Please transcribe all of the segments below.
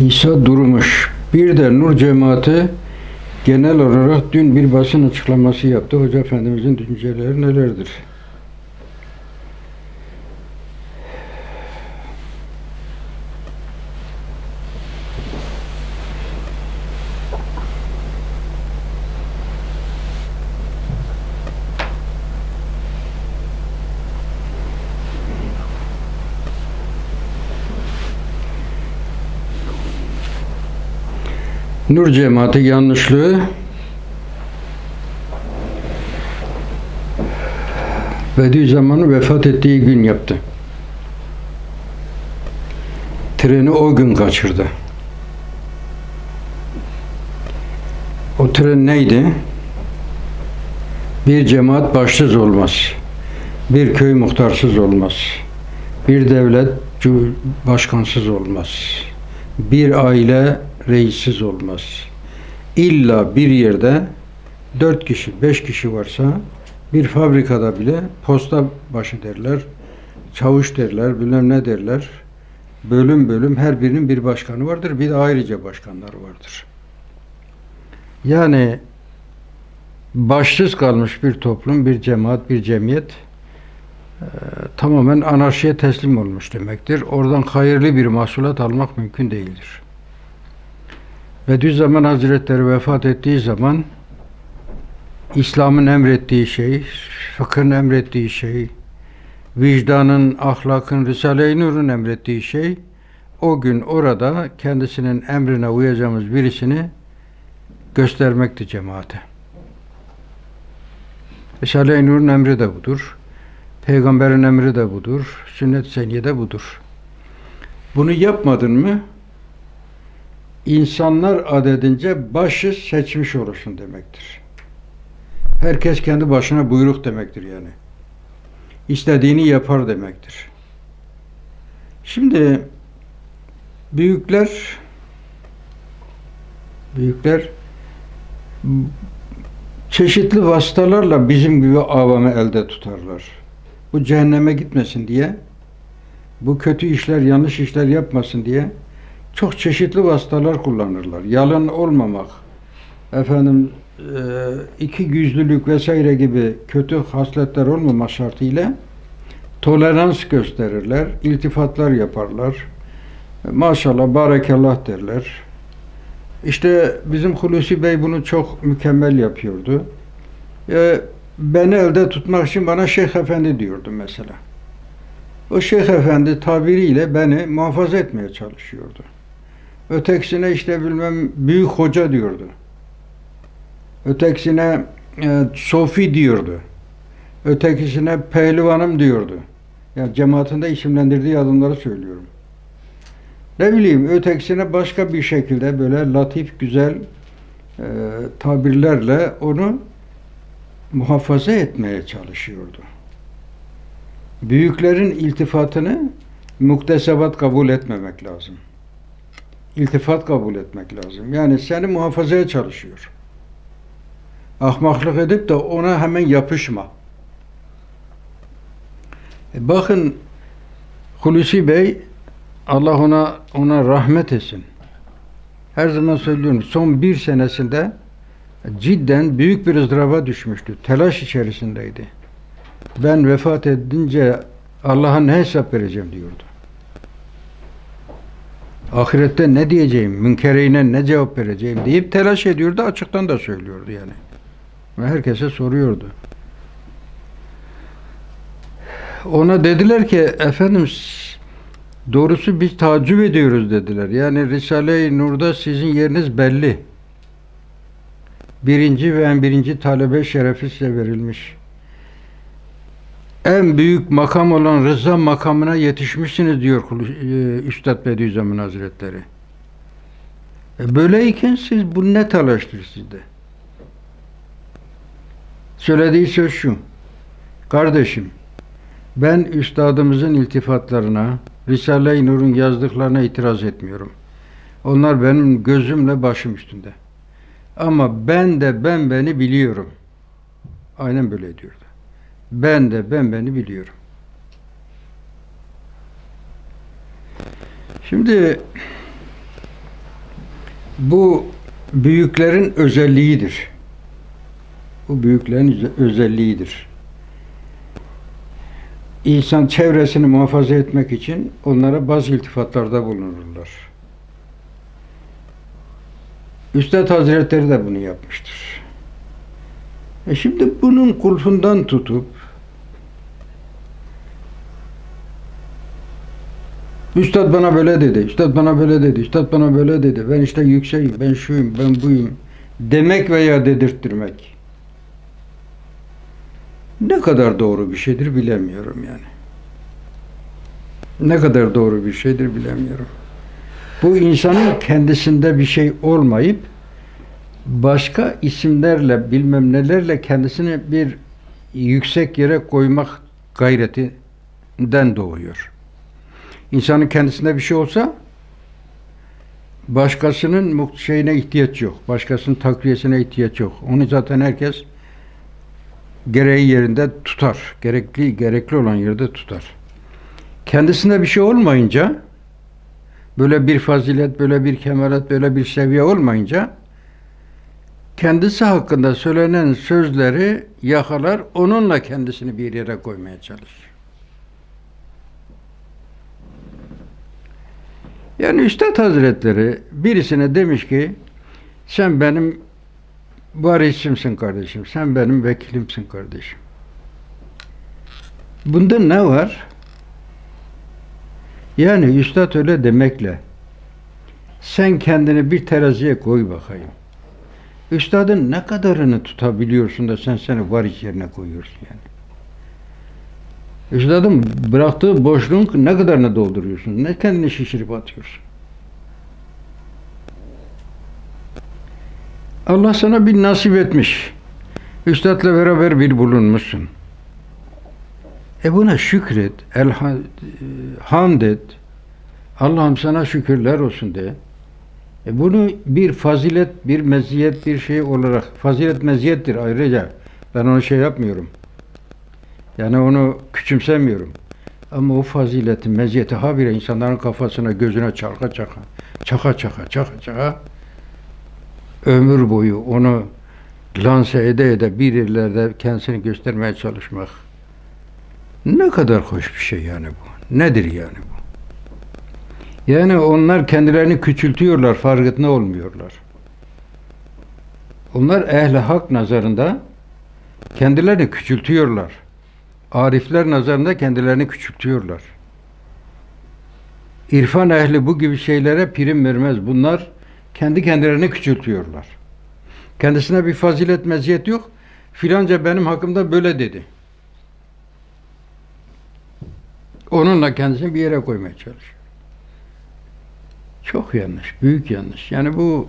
İsa Durmuş. Bir de Nur Cemaati genel olarak dün bir basın açıklaması yaptı. Hoca Efendimizin düşünceleri nelerdir? Nur Cemaati yanlışlığı Bediüzzaman'ın vefat ettiği gün yaptı. Treni o gün kaçırdı. O tren neydi? Bir cemaat başsız olmaz. Bir köy muhtarsız olmaz. Bir devlet başkansız olmaz. Bir aile reissiz olmaz. İlla bir yerde dört kişi, beş kişi varsa bir fabrikada bile posta başı derler, çavuş derler, bilmem ne derler. Bölüm bölüm her birinin bir başkanı vardır. Bir de ayrıca başkanlar vardır. Yani başsız kalmış bir toplum, bir cemaat, bir cemiyet e, tamamen anarşiye teslim olmuş demektir. Oradan hayırlı bir mahsulat almak mümkün değildir. Bediüzzaman Hazretleri vefat ettiği zaman İslam'ın emrettiği şey, fıkhın emrettiği şey, vicdanın, ahlakın, Risale-i Nur'un emrettiği şey, o gün orada kendisinin emrine uyacağımız birisini göstermekti cemaate. Risale-i Nur'un emri de budur. Peygamberin emri de budur. Sünnet-i Seniyye de budur. Bunu yapmadın mı insanlar adedince başı seçmiş olursun demektir. Herkes kendi başına buyruk demektir yani. İstediğini yapar demektir. Şimdi büyükler büyükler çeşitli vasıtalarla bizim gibi avamı elde tutarlar. Bu cehenneme gitmesin diye, bu kötü işler, yanlış işler yapmasın diye çok çeşitli vasıtalar kullanırlar. Yalan olmamak, efendim e, iki yüzlülük vesaire gibi kötü hasletler olmama şartıyla tolerans gösterirler, iltifatlar yaparlar. Maşallah, barekallah derler. İşte bizim Hulusi Bey bunu çok mükemmel yapıyordu. E, beni elde tutmak için bana Şeyh Efendi diyordu mesela. O Şeyh Efendi tabiriyle beni muhafaza etmeye çalışıyordu. Ötekisine işte bilmem büyük hoca diyordu. Ötekisine e, sofi diyordu. Ötekisine pehlivanım diyordu. Yani cemaatinde isimlendirdiği adımları söylüyorum. Ne bileyim ötekisine başka bir şekilde böyle latif güzel e, tabirlerle onu muhafaza etmeye çalışıyordu. Büyüklerin iltifatını muktesebat kabul etmemek lazım. İltifat kabul etmek lazım. Yani seni muhafazaya çalışıyor. Ahmaklık edip de ona hemen yapışma. E bakın Hulusi Bey Allah ona ona rahmet etsin. Her zaman söylüyorum son bir senesinde cidden büyük bir ızdıraba düşmüştü. Telaş içerisindeydi. Ben vefat edince Allah'a ne hesap vereceğim diyordu. Ahirette ne diyeceğim, münkereyine ne cevap vereceğim deyip telaş ediyordu. Açıktan da söylüyordu yani. Ve herkese soruyordu. Ona dediler ki efendim doğrusu biz tacip ediyoruz dediler. Yani Risale-i Nur'da sizin yeriniz belli. Birinci ve en birinci talebe şerefi size verilmiş. En büyük makam olan rıza makamına yetişmişsiniz diyor e, Üstad Bediüzzaman Hazretleri. E böyleyken siz bu ne talaştır sizde? Söylediği söz şu. Kardeşim, ben üstadımızın iltifatlarına, Risale-i Nur'un yazdıklarına itiraz etmiyorum. Onlar benim gözümle başım üstünde. Ama ben de ben beni biliyorum. Aynen böyle diyordu. Ben de ben beni biliyorum. Şimdi Bu büyüklerin özelliğidir. Bu büyüklerin öze- özelliğidir. İnsan çevresini muhafaza etmek için onlara bazı iltifatlarda bulunurlar. Üstad Hazretleri de bunu yapmıştır. E şimdi bunun kulpundan tutup Üstad bana böyle dedi, Üstad bana böyle dedi, Üstad bana böyle dedi. Ben işte yükseğim, ben şuyum, ben buyum. Demek veya dedirttirmek. Ne kadar doğru bir şeydir bilemiyorum yani. Ne kadar doğru bir şeydir bilemiyorum. Bu insanın kendisinde bir şey olmayıp başka isimlerle bilmem nelerle kendisini bir yüksek yere koymak gayretinden doğuyor. İnsanın kendisinde bir şey olsa başkasının şeyine ihtiyaç yok. Başkasının takviyesine ihtiyaç yok. Onu zaten herkes gereği yerinde tutar. Gerekli gerekli olan yerde tutar. Kendisinde bir şey olmayınca böyle bir fazilet, böyle bir kemalat, böyle bir seviye olmayınca kendisi hakkında söylenen sözleri yakalar, onunla kendisini bir yere koymaya çalışır. Yani Üstad Hazretleri birisine demiş ki sen benim varisimsin kardeşim, sen benim vekilimsin kardeşim. Bunda ne var? Yani Üstad öyle demekle sen kendini bir teraziye koy bakayım. Üstadın ne kadarını tutabiliyorsun da sen seni varis yerine koyuyorsun yani. Üstadın bıraktığı boşluğun ne kadarını dolduruyorsun? Ne kendini şişirip atıyorsun? Allah sana bir nasip etmiş. Üstadla beraber bir bulunmuşsun. E buna şükret, elha, hamd et. Allah'ım sana şükürler olsun de. E bunu bir fazilet, bir meziyet, bir şey olarak, fazilet meziyettir ayrıca. Ben onu şey yapmıyorum. Yani onu küçümsemiyorum. Ama o faziletin meziyeti habire insanların kafasına, gözüne çarka çaka, çaka çaka, çaka çaka ömür boyu onu lanse ede ede bir yerlerde kendisini göstermeye çalışmak ne kadar hoş bir şey yani bu. Nedir yani bu? Yani onlar kendilerini küçültüyorlar, farkında olmuyorlar. Onlar ehli hak nazarında kendilerini küçültüyorlar. Arifler nazarında kendilerini küçültüyorlar. İrfan ehli bu gibi şeylere prim vermez. Bunlar kendi kendilerini küçültüyorlar. Kendisine bir fazilet meziyet yok. Filanca benim hakkımda böyle dedi. Onunla kendisini bir yere koymaya çalışıyor. Çok yanlış, büyük yanlış. Yani bu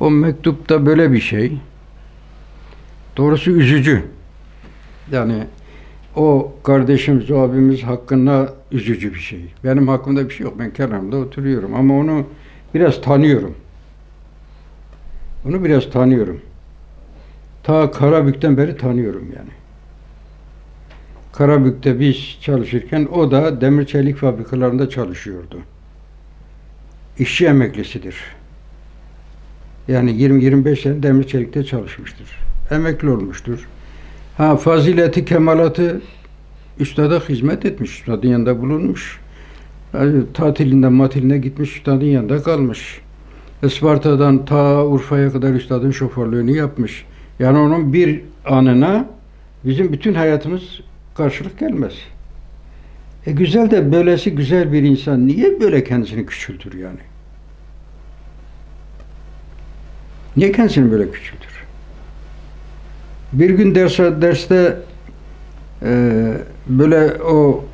o mektupta böyle bir şey. Doğrusu üzücü. Yani o kardeşimiz, o abimiz hakkında üzücü bir şey. Benim hakkımda bir şey yok. Ben kenarımda oturuyorum ama onu biraz tanıyorum. Onu biraz tanıyorum. Ta Karabük'ten beri tanıyorum yani. Karabük'te biz çalışırken o da demir çelik fabrikalarında çalışıyordu. İşçi emeklisidir. Yani 20-25 sene demir çelikte çalışmıştır. Emekli olmuştur. Ha fazileti, kemalatı üstada hizmet etmiş. Üstadın yanında bulunmuş. Yani tatilinde, matiline gitmiş, üstadın yanında kalmış. Isparta'dan ta Urfa'ya kadar üstadın şoförlüğünü yapmış. Yani onun bir anına bizim bütün hayatımız karşılık gelmez. E güzel de böylesi güzel bir insan niye böyle kendisini küçültür yani? Niye kendisini böyle küçültür? Bir gün derse, derste e, böyle o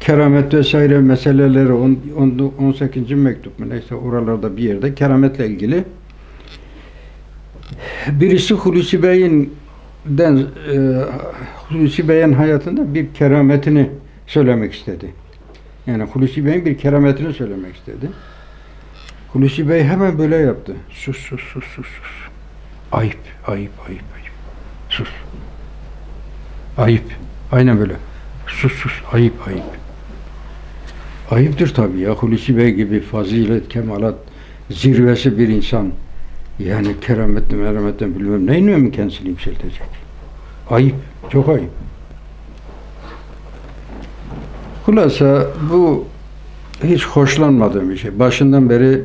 keramet vesaire meseleleri on- on- 18. mektup mu neyse oralarda bir yerde kerametle ilgili birisi Hulusi Bey'in den e, Hulusi Bey'in hayatında bir kerametini söylemek istedi. Yani Hulusi Bey'in bir kerametini söylemek istedi. Hulusi Bey hemen böyle yaptı. Sus sus sus sus sus. Ayıp, ayıp, ayıp, ayıp. Sus. Ayıp. Aynen böyle. Sus sus, ayıp, ayıp. Ayıptır tabii ya. Hulusi Bey gibi fazilet, kemalat zirvesi bir insan yani kerametle merhametle bilmem neyle mi kendisini yükseltecek? Ayıp, çok ayıp. Hulasa bu hiç hoşlanmadığım bir şey. Başından beri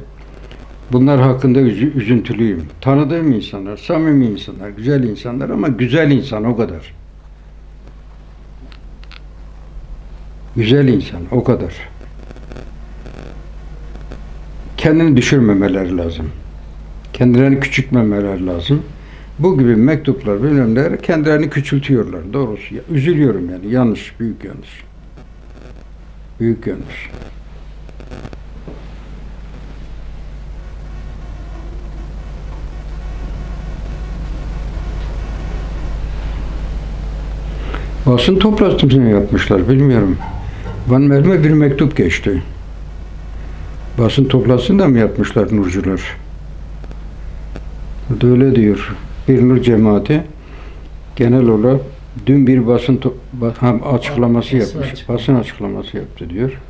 bunlar hakkında üzü- üzüntülüyüm. Tanıdığım insanlar, samimi insanlar, güzel insanlar ama güzel insan o kadar. Güzel insan o kadar. Kendini düşürmemeleri lazım. Kendilerini küçültmemeleri lazım. Bu gibi mektuplar bilmem neler kendilerini küçültüyorlar doğrusu. Üzülüyorum yani yanlış, büyük yanlış. Büyük yanlış. Basın toplantısını yapmışlar bilmiyorum. Bana elime bir mektup geçti. Basın toplantısını da mı yapmışlar Nurcular? Burada diyor. Bir Nur cemaati genel olarak dün bir basın to- ba- ha, açıklaması Basın yapmış. açıklaması. Basın açıklaması yaptı diyor.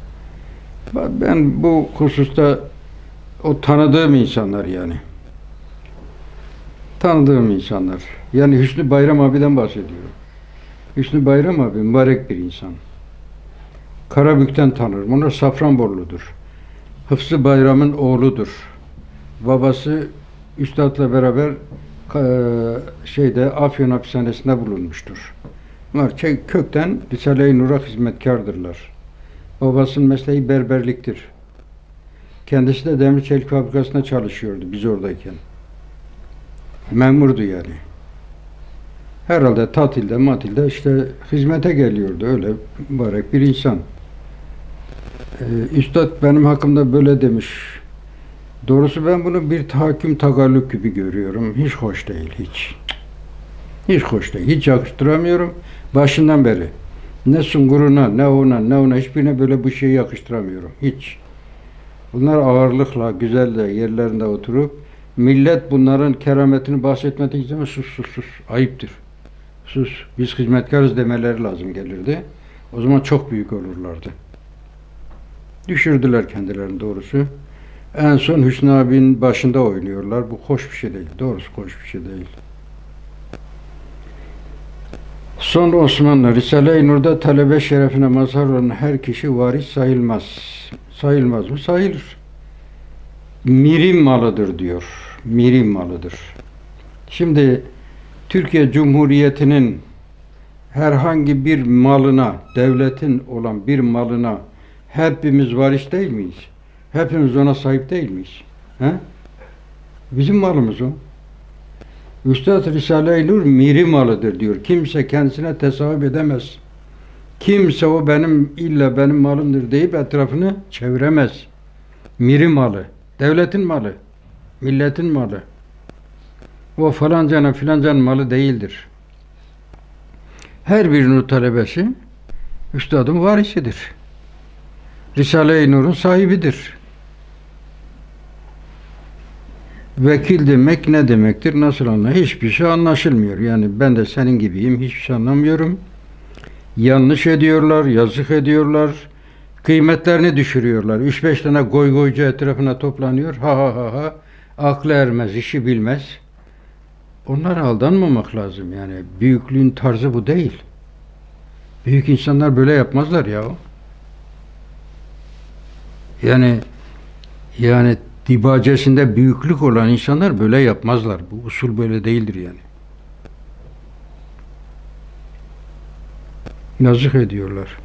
Ben- bu hususta o tanıdığım insanlar yani. Tanıdığım insanlar. Yani Hüsnü Bayram abiden bahsediyorum. Hüsnü Bayram abi mübarek bir insan. Karabük'ten tanırım. Onlar Safranborludur. Hıfzı Bayram'ın oğludur. Babası Üstad'la beraber şeyde Afyon hapishanesinde bulunmuştur. Bunlar kökten Risale-i Nur'a hizmetkardırlar. Babasının mesleği berberliktir. Kendisi de demir çelik fabrikasında çalışıyordu biz oradayken. Memurdu yani. Herhalde tatilde matilde işte hizmete geliyordu öyle mübarek bir insan. Ee, Üstad benim hakkımda böyle demiş. Doğrusu ben bunu bir tahakküm tagallük gibi görüyorum. Hiç hoş değil hiç. Hiç hoş değil. Hiç yakıştıramıyorum. Başından beri. Ne Sungur'una, ne ona, ne ona hiçbirine böyle bu şeyi yakıştıramıyorum. Hiç. Bunlar ağırlıkla, güzel de yerlerinde oturup millet bunların kerametini bahsetmediği zaman sus sus sus. Ayıptır. Sus. Biz hizmetkarız demeleri lazım gelirdi. O zaman çok büyük olurlardı. Düşürdüler kendilerini doğrusu. En son Hüsnü abinin başında oynuyorlar. Bu hoş bir şey değil. Doğrusu hoş bir şey değil. Son Osmanlı Risale-i Nur'da talebe şerefine mazhar olan her kişi varis sayılmaz. Sayılmaz mı? Sayılır. Mirim malıdır diyor. Mirim malıdır. Şimdi Türkiye Cumhuriyeti'nin herhangi bir malına, devletin olan bir malına hepimiz varis değil miyiz? Hepimiz ona sahip değil miyiz? He? Bizim malımız o. Üstad Risale-i Nur miri malıdır diyor. Kimse kendisine tesahüp edemez. Kimse o benim illa benim malımdır deyip etrafını çeviremez. Miri malı. Devletin malı. Milletin malı. O falancanın filancanın malı değildir. Her bir nur talebesi üstadın varisidir. Risale-i Nur'un sahibidir. Vekil demek ne demektir? Nasıl anlar? Hiçbir şey anlaşılmıyor. Yani ben de senin gibiyim. Hiçbir şey anlamıyorum. Yanlış ediyorlar, yazık ediyorlar. Kıymetlerini düşürüyorlar. 3-5 tane goy goycu etrafına toplanıyor. Ha ha ha ha. Aklı ermez, işi bilmez. Onlara aldanmamak lazım yani. Büyüklüğün tarzı bu değil. Büyük insanlar böyle yapmazlar ya. Yani yani dibacesinde büyüklük olan insanlar böyle yapmazlar. Bu usul böyle değildir yani. Yazık ediyorlar.